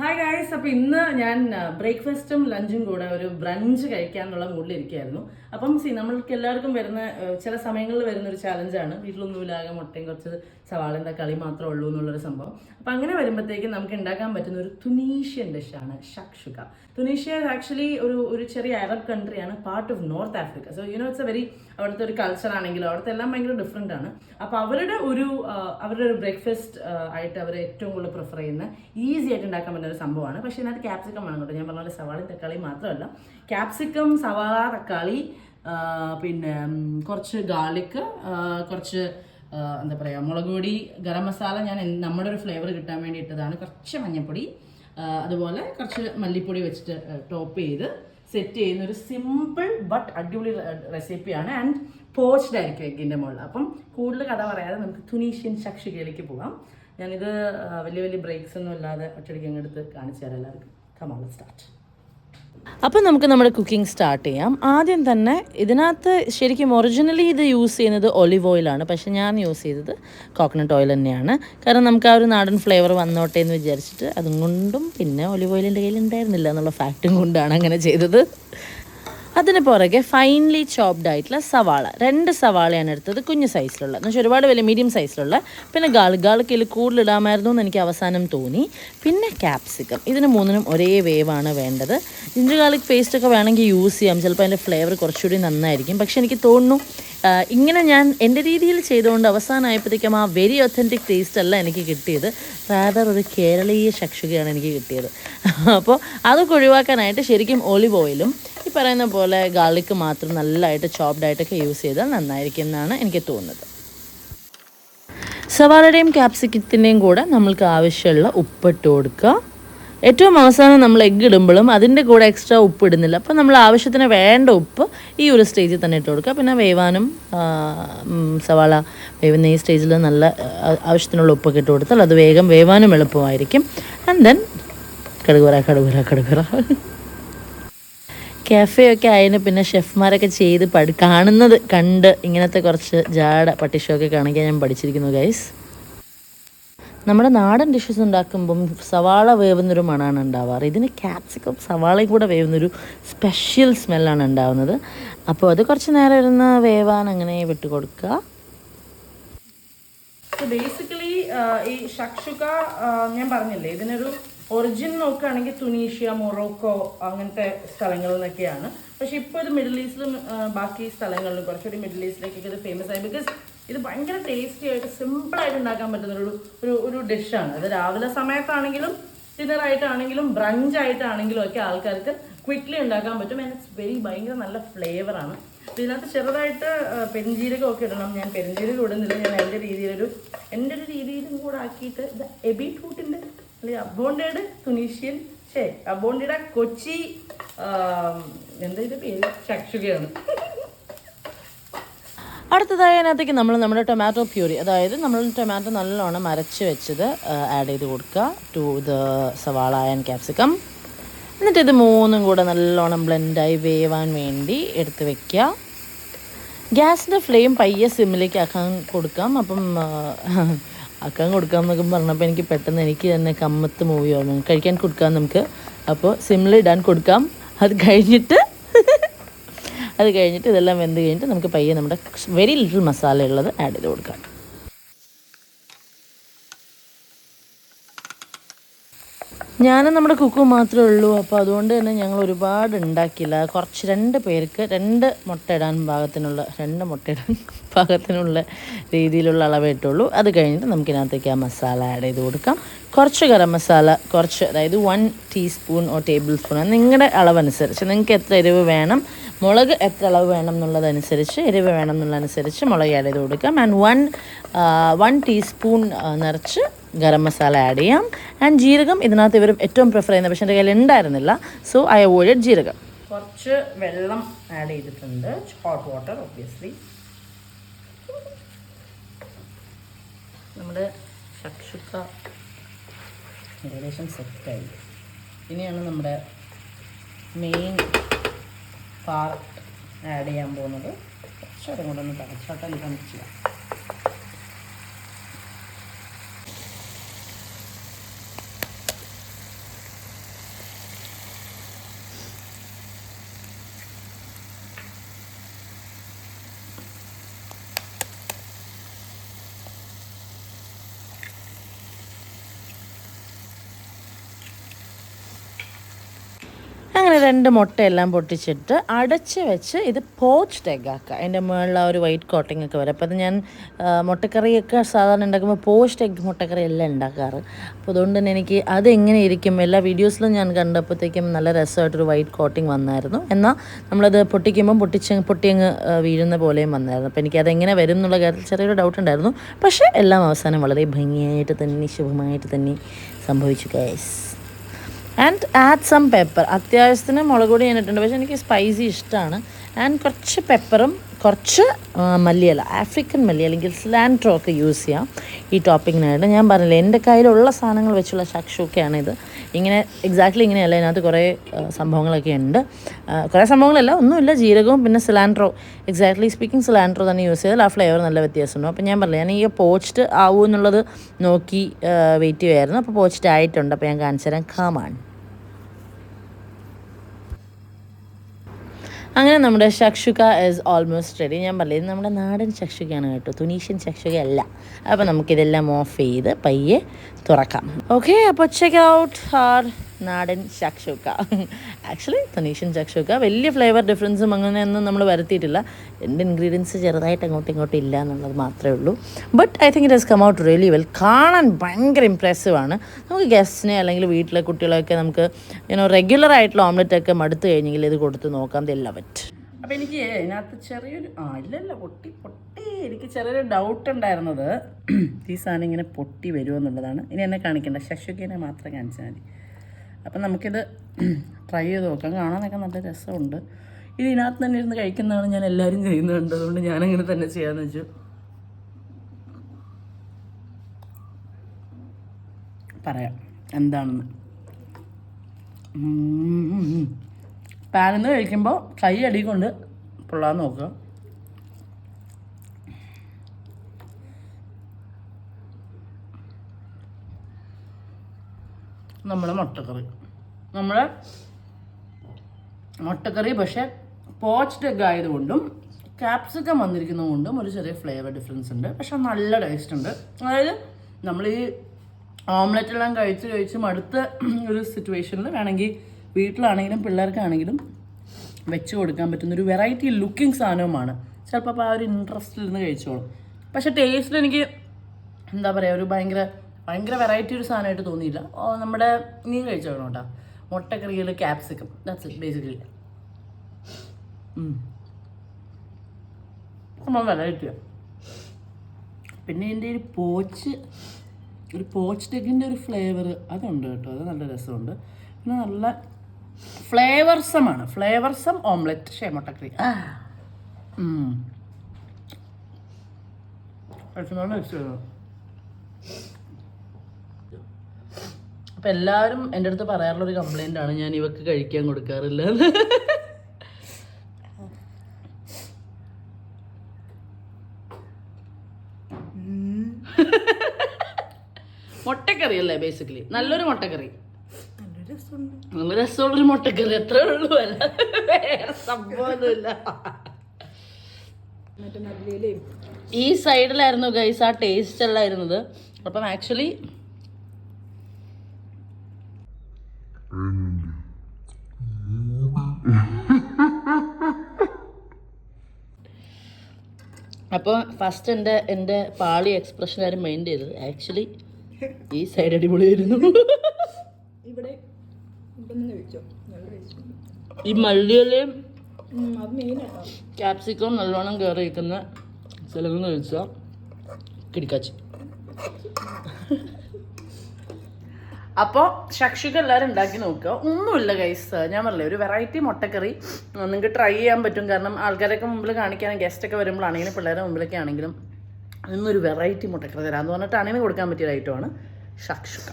Hi guys അപ്പോൾ ഇന്ന് ഞാൻ ബ്രേക്ക്ഫാസ്റ്റും ലഞ്ചും കൂടെ ഒരു ബ്രഞ്ച് കഴിക്കാന്നുള്ള മൂഡിലിരിക്കുകയായിരുന്നു. അപ്പം സി നമ്മൾക്ക് എല്ലാവർക്കും വരുന്ന ചില സമയങ്ങളിൽ വരുന്ന ഒരു ചാലഞ്ചാണ് വീട്ടിലൊന്നുമില്ലാകെ മുട്ടയും കുറച്ച് സവാളയും തക്കാളി മാത്രമേ ഉള്ളൂ എന്നുള്ളൊരു സംഭവം. അപ്പം അങ്ങനെ വരുമ്പോഴത്തേക്കും നമുക്ക് ഉണ്ടാക്കാൻ പറ്റുന്ന ഒരു തുനീഷ്യൻ ഡിഷാണ് ഷക്ഷുക തുനീഷ്യ ആക്ച്വലി ഒരു ഒരു ചെറിയ Arab കൺട്രിയാണ് part of north Africa so you know it's a very അവിടുത്തെ ഒരു കൾച്ചർ ആണെങ്കിലും അവിടുത്തെ എല്ലാം ഭയങ്കര ഡിഫറെന്റ് ആണ്. അപ്പോൾ അവരുടെ ഒരു അവരുടെ ഒരു ബ്രേക്ക്ഫാസ്റ്റ് ആയിട്ട് അവർ ഏറ്റവും കൂടുതൽ പ്രിഫർ ചെയ്യുന്ന ഈസി ആയിട്ട് ഉണ്ടാക്കാൻ പറ്റുന്ന ഒരു സംഭവമാണ്. പക്ഷേ ഇതിനകത്ത് ക്യാപ്സിക്കം വേണം കേട്ടോ. ഞാൻ പറഞ്ഞ പോലെ സവാളയും തക്കാളി മാത്രമല്ല. ക്യാപ്സിക്കം സവാള തക്കാളി പിന്നെ കുറച്ച് ഗാർലിക്ക് കുറച്ച് എന്താ പറയുക മുളക് പൊടി ഗരം മസാല ഞാൻ നമ്മുടെ ഒരു ഫ്ലേവർ കിട്ടാൻ വേണ്ടി ഇട്ടതാണ് കുറച്ച് മഞ്ഞൾപ്പൊടി അതുപോലെ കുറച്ച് മല്ലിപ്പൊടി വെച്ചിട്ട് ടോപ്പ് ചെയ്ത് സെറ്റ് ചെയ്യുന്ന ഒരു സിമ്പിൾ ബട്ട് അടിപൊളി റെസിപ്പിയാണ് ആൻഡ് പോച്ച്ഡ് ആയിരിക്കും എഗ്ഗിന്റെ മുകളിൽ. അപ്പം കൂടുതൽ കഥ പറയാതെ നമുക്ക് തുനീഷ്യൻ ശക്ഷികയിലേക്ക് പോകാം. ഞാനിത് വലിയ വലിയ ബ്രേക്സ് ഒന്നും ഇല്ലാതെ ഒറ്റയടിക്ക് അങ്ങെടുത്ത് കാണിച്ചു തരാം എല്ലാവർക്കും. കമാൾ സ്റ്റാർട്ട് അപ്പോൾ നമുക്ക് നമ്മുടെ കുക്കിംഗ് സ്റ്റാർട്ട് ചെയ്യാം. ആദ്യം തന്നെ ഇതിനകത്ത് ശരിക്കും ഒറിജിനലി ഇത് യൂസ് ചെയ്യുന്നത് ഒലിവ് ഓയിലാണ് പക്ഷേ ഞാൻ യൂസ് ചെയ്തത് കോക്കനട്ട് ഓയിൽ തന്നെയാണ്. കാരണം നമുക്ക് ആ ഒരു നാടൻ ഫ്ലേവർ വന്നോട്ടെ എന്ന് വിചാരിച്ചിട്ട് അതും കൊണ്ടും പിന്നെ ഒലിവ് ഓയിൽ എന്റെ കയ്യിൽ ഉണ്ടായിരുന്നില്ല എന്നുള്ള ഫാക്റ്റും കൊണ്ടാണ് അങ്ങനെ ചെയ്തത്. അതിന് പുറകെ ഫൈൻലി ചോപ്ഡ് ആയിട്ടുള്ള സവാള. രണ്ട് സവാളയാണ് എടുത്തത് കുഞ്ഞു സൈസിലുള്ള എന്ന് വെച്ചാൽ ഒരുപാട് വലിയ മീഡിയം സൈസിലുള്ള പിന്നെ ഗാൾ ഗാൾക്കിൽ കൂടുതൽ ഇടാമായിരുന്നു എന്ന് എനിക്ക് അവസാനം തോന്നി. പിന്നെ ക്യാപ്സിക്കം ഇതിന് മൂന്നിനും ഒരേ വേവാണ് വേണ്ടത്. ജിഞ്ചർ ഗാർലിക് പേസ്റ്റ് ഒക്കെ വേണമെങ്കിൽ യൂസ് ചെയ്യാം. ചിലപ്പോൾ അതിന്റെ ഫ്ലേവർ കുറച്ചുകൂടി നന്നായിരിക്കും. പക്ഷേ എനിക്ക് തോന്നുന്നു ഇങ്ങനെ ഞാൻ എന്റെ രീതിയിൽ ചെയ്തുകൊണ്ട് അവസാനമായപ്പോഴത്തേക്കും ആ വെരി ഒത്തന്റിക് ടേസ്റ്റ് അല്ല എനിക്ക് കിട്ടിയത്. റാദർ ഒരു കേരളീയ ശക്ഷുകയാണ് എനിക്ക് കിട്ടിയത്. അപ്പോൾ അതൊക്കെ ഒഴിവാക്കാനായിട്ട് ശരിക്കും ഒലിവ് ഓയിലും ഈ പറയുന്ന പോലെ ഗാർലിക്ക് മാത്രം നല്ലതായിട്ട് ചോപ്ഡ് ആയിട്ടൊക്കെ യൂസ് ചെയ്താൽ നന്നായിരിക്കും എന്നാണ് എനിക്ക് തോന്നുന്നത്. സവാളയുടെയും ക്യാപ്സിക്കത്തിന്റെയും കൂടെ നമ്മൾക്ക് ആവശ്യമുള്ള ഉപ്പിട്ട് കൊടുക്കുക. ഏറ്റവും അവസാനം നമ്മൾ എഗ്ഗ് ഇടുമ്പോഴും അതിന്റെ കൂടെ എക്സ്ട്രാ ഉപ്പ് ഇടുന്നില്ല. അപ്പോൾ നമ്മൾ ആവശ്യത്തിന് വേണ്ട ഉപ്പ് ഈ ഒരു സ്റ്റേജിൽ തന്നെ ഇട്ട് കൊടുക്കുക. പിന്നെ വേവാനും സവാള വേവുന്ന ഈ സ്റ്റേജിൽ നല്ല ആവശ്യത്തിനുള്ള ഉപ്പൊക്കെ ഇട്ട് കൊടുത്താൽ അത് വേഗം വേവാനും എളുപ്പമായിരിക്കും. ആൻഡ് ദെൻ കടുകുറ കടുകുറ കടുകുറ. കാഫേ ഒക്കെ ആയതിന് പിന്നെ ഷെഫ്മാരൊക്കെ ചെയ്ത് പഠി കാണുന്നത് കണ്ട് ഇങ്ങനത്തെ കുറച്ച് ജാട പട്ടിഷോ ഒക്കെ കാണിക്കാൻ ഞാൻ പഠിച്ചിരിക്കുന്നു ഗൈസ് നമ്മുടെ നാടൻ ഡിഷസ് ഉണ്ടാക്കുമ്പം സവാള വേവുന്നൊരു മണമാണ് ഉണ്ടാവാറ്. ഇതിന് ക്യാപ്സിക്കം സവാളയും കൂടെ വേവുന്നൊരു സ്പെഷ്യൽ സ്മെല്ലാണ് ഉണ്ടാവുന്നത്. അപ്പോൾ അത് കുറച്ച് നേരം ഇരുന്ന് വേവാൻ അങ്ങനെ വിട്ട് കൊടുക്കുക ബേസിക്കലി ഈ ഷക്ഷുക ഞാൻ പറഞ്ഞില്ലേ ഇതിനൊരു ഒറിജിൻ നോക്കുകയാണെങ്കിൽ തുനീഷ്യ മൊറോക്കോ അങ്ങനത്തെ സ്ഥലങ്ങളിൽ നിന്നൊക്കെയാണ് പക്ഷെ ഇപ്പോൾ ഇത് മിഡിൽ ഈസ്റ്റിലും ബാക്കി സ്ഥലങ്ങളിലും കുറച്ചുകൂടി മിഡിൽ ഈസ്റ്റിലേക്കൊക്കെ ഇത് ഫേമസ് ആയി. ബിക്കോസ് ഇത് ഭയങ്കര ടേസ്റ്റി ആയിട്ട് സിമ്പിൾ ആയിട്ട് ഉണ്ടാക്കാൻ പറ്റുന്ന ഒരു ഒരു ഒരു ഡിഷാണ് അത് രാവിലെ സമയത്താണെങ്കിലും ഡിന്നർ ആയിട്ടാണെങ്കിലും ബ്രഞ്ച് ആയിട്ടാണെങ്കിലും ഒക്കെ ആൾക്കാർക്ക് ക്വിക്ക്ലി ഉണ്ടാക്കാൻ പറ്റും. ആൻഡ് ഇറ്റ്സ് വെരി ഭയങ്കര നല്ല ഫ്ലേവറാണ് ഇതിനകത്ത് ചെറുതായിട്ട് പെരിഞ്ചീരകമൊക്കെ ഇടണം. ഞാൻ പെരുംജീരകം ഇടുന്നില്ല. ഞാൻ എന്റെ രീതിയിലൊരു എന്റെ ഒരു രീതിയിലും കൂടെ ആക്കിയിട്ട് ഇത് എബി ഫ്രൂട്ടിന്റെ അബോണ്ടേഡ് തുനീഷ്യൻ ഷേ അബോണ്ടയുടെ കൊച്ചി എന്താ ഇത് പേര്? ചക്ഷുകയാണ് അടുത്തതായി അതിനകത്തേക്ക് നമ്മൾ നമ്മുടെ ടൊമാറ്റോ പ്യൂരി അതായത് നമ്മൾ ടൊമാറ്റോ നല്ലോണം അരച്ച് വെച്ചത് ആഡ് ചെയ്ത് കൊടുക്കുക ടു ദ സവാള ആൻഡ് ക്യാപ്സിക്കം എന്നിട്ട് ഇത് മൂന്നും കൂടെ നല്ലോണം ബ്ലെൻഡായി വേവാൻ വേണ്ടി എടുത്ത് വെക്കുക. ഗ്യാസിന്റെ ഫ്ലെയിം പയ്യെ സിമ്മിലേക്ക് ആക്കാൻ കൊടുക്കാം. അപ്പം ആ, ആക്കാൻ കൊടുക്കാം എന്നൊക്കെ പറഞ്ഞപ്പോൾ എനിക്ക് പെട്ടെന്ന് എനിക്ക് തന്നെ കമ്മത്ത് മൂവി ഓർമ്മ കഴിക്കാൻ കൊടുക്കാം നമുക്ക്. അപ്പോൾ സിമ്മിൽ ഇടാൻ കൊടുക്കാം. അത് കഴിഞ്ഞിട്ട് അത് കഴിഞ്ഞിട്ട് ഇതെല്ലാം വെന്ത് കഴിഞ്ഞിട്ട് നമുക്ക് പയ്യെ നമ്മുടെ വെരി ലിറ്റിൽ മസാല ഉള്ളത് ആഡ് ചെയ്ത് കൊടുക്കാം. ഞാനും നമ്മുടെ കുക്കും മാത്രമേ ഉള്ളൂ. അപ്പോൾ അതുകൊണ്ട് തന്നെ ഞങ്ങൾ ഒരുപാട് ഉണ്ടാക്കിയില്ല. കുറച്ച് രണ്ട് പേർക്ക് രണ്ട് മുട്ട ഇടാൻ പാകത്തിനുള്ള രണ്ട് മുട്ട ഇടാൻ പാകത്തിനുള്ള രീതിയിലുള്ള അളവേ ഇട്ടുള്ളൂ അത് കഴിഞ്ഞിട്ട് നമുക്കിതിനകത്തേക്ക് ആ മസാല ആഡ് ചെയ്ത് കൊടുക്കാം. കുറച്ച് ഗരം മസാല കുറച്ച് അതായത് one teaspoon or table spoon നിങ്ങളുടെ അളവനുസരിച്ച്. നിങ്ങൾക്ക് എത്ര എരിവ് വേണം മുളക് എത്ര അളവ് വേണം എന്നുള്ളതനുസരിച്ച് എരിവ് വേണം എന്നുള്ളതനുസരിച്ച് മുളക് ആഡ് ചെയ്ത് കൊടുക്കാം. ആൻഡ് വൺ വൺ ടീസ്പൂൺ നിറച്ച് ഗരം മസാല ആഡ് ചെയ്യാം. ആൻഡ് ജീരകം ഇതിനകത്ത് ഇവർ ഏറ്റവും പ്രിഫർ ചെയ്യുന്നത് പക്ഷേ എന്റെ കയ്യിൽ ഉണ്ടായിരുന്നില്ല. സോ ഐ അവോയ്ഡ് ജീരകം. കുറച്ച് വെള്ളം ആഡ് ചെയ്തിട്ടുണ്ട്. ഹോട്ട് വാട്ടർ ഒബ്വിയസ്ലി നമ്മുടെ ഷക്ഷുക്ക ഏകദേശം സെറ്റായി ഇനിയാണ് നമ്മുടെ മെയിൻ പാർട്ട് ആഡ് ചെയ്യാൻ പോകുന്നത്. കുറച്ചുകൂടെ കൂടെ ഒന്ന് തിളച്ചോട്ടെ ഇപ്പം ചെയ്യാം. അങ്ങനെ രണ്ട് മുട്ടയെല്ലാം പൊട്ടിച്ചിട്ട് അടച്ച് വെച്ച് ഇത് പോച്ച്ഡ് എഗ്ഗാക്കുക അതിന്റെ മുകളിൽ ഒരു വൈറ്റ് കോട്ടിംഗ് ഒക്കെ വരും. അപ്പോൾ അത് ഞാൻ മുട്ടക്കറിയൊക്കെ സാധാരണ ഉണ്ടാക്കുമ്പോൾ പോച്ച്ഡ് എഗ്ഗ് മുട്ടക്കറി എല്ലാം ഉണ്ടാക്കാറ്. അപ്പോൾ അതുകൊണ്ട് തന്നെ എനിക്ക് അതെങ്ങനെ ഇരിക്കും? എല്ലാ വീഡിയോസിലും ഞാൻ കണ്ടപ്പോഴത്തേക്കും നല്ല രസമായിട്ടൊരു വൈറ്റ് കോട്ടിംഗ് വന്നായിരുന്നു. എന്നാൽ നമ്മളത് പൊട്ടിക്കുമ്പം പൊട്ടിച്ച് പൊട്ടിയങ്ങ് വീഴുന്ന പോലെയും വന്നായിരുന്നു. അപ്പോൾ എനിക്ക് അതെങ്ങനെ വരും എന്നുള്ള കാര്യത്തിൽ ചെറിയൊരു ഡൗട്ട് ഉണ്ടായിരുന്നു. പക്ഷേ എല്ലാം അവസാനം വളരെ ഭംഗിയായിട്ട് തന്നെ ശുഭമായിട്ട് തന്നെ സംഭവിച്ചു guys and add some pepper അത്യാവശ്യത്തിന് മുളക് പൊടി ഞാനിട്ടുണ്ട് പക്ഷേ എനിക്ക് സ്പൈസി ഇഷ്ടമാണ് ആൻഡ് കുറച്ച് പെപ്പറും കുറച്ച് മല്ലിയില ആഫ്രിക്കൻ മല്ലി അല്ലെങ്കിൽ സ്ലാൻട്രോ ഒക്കെ യൂസ് ചെയ്യാം ഈ ടോപ്പിങ്ങിനായിട്ട് ഞാൻ പറഞ്ഞില്ലേ എന്റെ കയ്യിലുള്ള സാധനങ്ങൾ വെച്ചുള്ള ഷക്ഷൊക്കെയാണ് ഇത് ഇങ്ങനെ എക്സാക്ട്ലി ഇങ്ങനെയല്ല ഇതിനകത്ത് കുറേ സംഭവങ്ങളൊക്കെ ഉണ്ട്. കുറേ സംഭവങ്ങളല്ല ഒന്നുമില്ല ജീരകവും പിന്നെ സിലാൻഡ്രോ എക്സാക്ട്ലി സ്പീക്കിംഗ് സിലാൻഡ്രോ തന്നെ യൂസ് ചെയ്താൽ ആ ഫ്ലേവർ നല്ല വ്യത്യാസമുണ്ട്. അപ്പോൾ ഞാൻ പറഞ്ഞില്ല ഞാൻ ഈ പോസ്റ്റ് ആവൂ എന്നുള്ളത് നോക്കി വെയിറ്റ് ചെയ്യുമായിരുന്നു അപ്പോൾ പോസ്റ്റ് ആയിട്ടുണ്ട്. അപ്പോൾ ഞാൻ കാണിച്ചു തരാം കാമാണ് അങ്ങനെ നമ്മുടെ ശക്ഷുക ഇസ് ഓൾമോസ്റ്റ് റെഡി ഞാൻ പറഞ്ഞത് നമ്മുടെ നാടൻ ശക്ഷുകയാണ് കേട്ടോ. തുനീഷ്യൻ ശക്ഷുക അല്ല അപ്പോൾ നമുക്കിതെല്ലാം ഓഫ് ചെയ്ത് പയ്യെ തുറക്കാം. ഓക്കെ അപ്പോൾ ചെക്ക് ഔട്ട് ഹാർ നാടൻ ഷക്ഷുക്ക ആക്ച്വലി തനീഷ്യൻ ഷക്ഷുക്ക വലിയ ഫ്ലേവർ ഡിഫറൻസും അങ്ങനെയൊന്നും നമ്മൾ വരുത്തിയിട്ടില്ല. എന്റെ ഇൻഗ്രീഡിയൻസ് ചെറുതായിട്ട് അങ്ങോട്ടും ഇങ്ങോട്ടും ഇല്ല എന്നുള്ളത് മാത്രമേ ഉള്ളൂ. But I think it has come out really well കാണാൻ ഭയങ്കര ആണ്. നമുക്ക് ഗസ്റ്റിനെ അല്ലെങ്കിൽ വീട്ടിലെ കുട്ടികളൊക്കെ നമുക്ക് യൂനോ റെഗുലർ ആയിട്ടുള്ള ഓംലെറ്റ് ഒക്കെ മടുത്തു കഴിഞ്ഞെങ്കിൽ ഇത് കൊടുത്ത് നോക്കാം. ദ പറ്റും അപ്പം എനിക്ക് ഇതിനകത്ത് ചെറിയൊരു ആ ഇല്ലല്ല പൊട്ടി പൊട്ടി. എനിക്ക് ചെറിയൊരു ഡൗട്ട് ഉണ്ടായിരുന്നത് ഈ സാധനം ഇങ്ങനെ പൊട്ടി വരുമോ എന്നുള്ളതാണ്. ഇനി എന്നെ കാണിക്കണ്ട. ശശുക്കിനെ മാത്രം കാണിച്ചാൽ മതി. അപ്പം നമുക്കിത് ട്രൈ ചെയ്ത് നോക്കാം. കാണാനൊക്കെ നല്ല രസമുണ്ട്. ഇത് ഇതിനകത്ത് തന്നെ ഇരുന്ന് കഴിക്കുന്നതാണ് ഞാൻ എല്ലാവരും ചെയ്യുന്നുണ്ട് അതുകൊണ്ട് ഞാനങ്ങനെ തന്നെ ചെയ്യാമെന്ന് വെച്ചു. പറയാം. എന്താണെന്ന്. പാനെന്ന് കഴിക്കുമ്പോൾ കൈ അടി കൊണ്ട് പൊള്ളാൻ നോക്കുക. നമ്മുടെ മുട്ടക്കറി. നമ്മുടെ മുട്ടക്കറി പക്ഷേ പോച്ച്ഡ് എഗ് ആയതുകൊണ്ടും ക്യാപ്സിക്കം വന്നിരിക്കുന്നതുകൊണ്ടും ഒരു ചെറിയ ഫ്ലേവർ ഡിഫറൻസ് ഉണ്ട്. പക്ഷെ നല്ല ടേസ്റ്റ് ഉണ്ട്. അതായത് നമ്മൾ ഈ ഓംലെറ്റ് എല്ലാം കഴിച്ച് കഴിച്ച് അടുത്ത ഒരു സിറ്റുവേഷനിൽ വേണമെങ്കിൽ വീട്ടിലാണെങ്കിലും പിള്ളേർക്കാണെങ്കിലും വെച്ച് കൊടുക്കാൻ പറ്റുന്ന ഒരു വെറൈറ്റി ലുക്കിംഗ് സാധനവുമാണ്. ചിലപ്പോൾ ആ ഒരു ഇൻട്രസ്റ്റിൽ നിന്ന് കഴിച്ചോളും. പക്ഷേ ടേസ്റ്റിൽ എനിക്ക് എന്താ പറയുക ഒരു ഭയങ്കര ഭയങ്കര വെറൈറ്റി ഒരു സാധനമായിട്ട് തോന്നിയില്ല. നമ്മുടെ നീ കഴിച്ചോളണം കേട്ടോ. മുട്ടക്കറിയിൽ ക്യാപ്സിക്കം ദാറ്റ്സ് ഇറ്റ് ബേസിക്കലി നമ്മൾ വെറൈറ്റിയാണ് പിന്നെ ഇതിന്റെ ഒരു പോച്ച് ഒരു പോച്ച് ടെക്കിന്റെ ഒരു ഫ്ലേവർ അതുണ്ട് കേട്ടോ. അത് നല്ല രസമുണ്ട്. പിന്നെ നല്ല ഫ്ലേവർസമാണ് ഫ്ലേവർസം ഓംലെറ്റ് ഷേ മുട്ടക്കറി. ആ ഉം. പക്ഷെ നല്ല ഇഷ്ടമാണ് അപ്പം എല്ലാവരും എന്റെ അടുത്ത് പറയാറുള്ള ഒരു കംപ്ലൈന്റ് ആണ് ഞാൻ ഇവക്ക് കഴിക്കാൻ കൊടുക്കാറില്ല. മുട്ടക്കറി അല്ലേ ബേസിക്കലി നല്ലൊരു മുട്ടക്കറി നല്ല രസമുള്ളൊരു മുട്ടക്കറി എത്ര ഉള്ളൂ. അല്ല വേറെ സംഭവമൊന്നുമില്ല. ഈ സൈഡിലായിരുന്നു ഗൈസ് ആ ടേസ്റ്റ് അല്ലായിരുന്നത്. അപ്പം ആക്ച്വലി അപ്പോൾ ഫസ്റ്റ് എന്റെ എന്റെ പാളി എക്സ്പ്രഷൻ ആരും മൈൻഡ് ചെയ്തത്. ആക്ച്വലി ഈ സൈഡ് അടിപൊളിയായിരുന്നു. ഇവിടെ ഈ മല്ലിയിലയും ക്യാപ്സിക്കം നല്ലോണം കയറി വയ്ക്കുന്ന സ്ഥലങ്ങൾ കഴിച്ചാൽ കിടക്കാച്ചി. അപ്പോൾ ശക്ഷുക എല്ലാവരും ഉണ്ടാക്കി നോക്കുക. ഒന്നുമില്ല ഗൈസ് ഞാൻ പറഞ്ഞില്ല ഒരു വെറൈറ്റി മുട്ടക്കറി നിങ്ങൾക്ക് ട്രൈ ചെയ്യാൻ പറ്റും. കാരണം ആൾക്കാരൊക്കെ മുമ്പിൽ കാണിക്കാനും ഗസ്റ്റൊക്കെ വരുമ്പോഴാണെങ്കിലും പിള്ളേരെ മുമ്പിലൊക്കെ ആണെങ്കിലും ഇന്നൊരു വെറൈറ്റി മുട്ടക്കറി തരാമെന്ന് പറഞ്ഞിട്ട് അണിന് കൊടുക്കാൻ പറ്റിയ ഐറ്റമാണ് ഷക്ഷുക